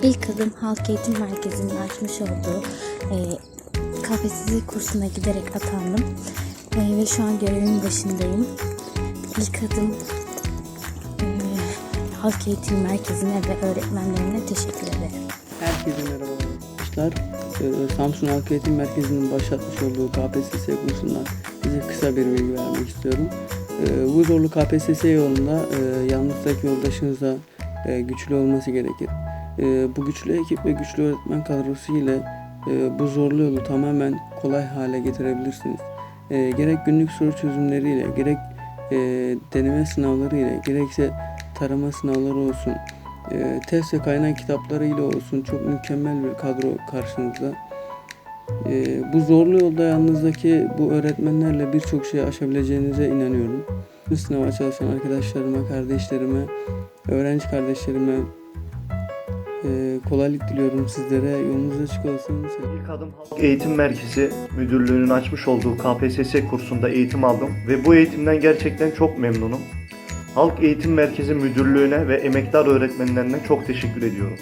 Halk Eğitim Merkezi'nin açmış olduğu e, KPSS kursuna giderek atandım. E, ve şu an görevin başındayım. İlk adım e, Halk Eğitim Merkezi'ne ve öğretmenlerine teşekkür ederim. Herkese merhaba arkadaşlar. Ee, Samsun Halk Eğitim Merkezi'nin başlatmış olduğu KPSS kursundan size kısa bir bilgi vermek istiyorum. Ee, Bu zorlu KPSS yolunda e, yanınızdaki yoldaşınıza e, güçlü olması gerekir. E, Bu güçlü ekip ve güçlü öğretmen kadrosu ile e, bu zorlu yolu tamamen kolay hale getirebilirsiniz. E, Gerek günlük soru çözümleriyle, gerek e, deneme sınavları ile, gerekse tarama sınavları olsun, e, test ve kaynak kitapları ile olsun çok mükemmel bir kadro karşınızda. E, bu zorlu yolda yanınızdaki bu öğretmenlerle birçok şey aşabileceğinize inanıyorum. Bu sınava çalışan arkadaşlarıma, kardeşlerime, öğrenci kardeşlerime e, kolaylık diliyorum sizlere. Yolunuz açık olsun. İlk adım Halk Eğitim Merkezi Müdürlüğü'nün açmış olduğu KPSS kursunda eğitim aldım ve bu eğitimden gerçekten çok memnunum. Halk Eğitim Merkezi Müdürlüğü'ne ve emektar öğretmenlerine çok teşekkür ediyorum.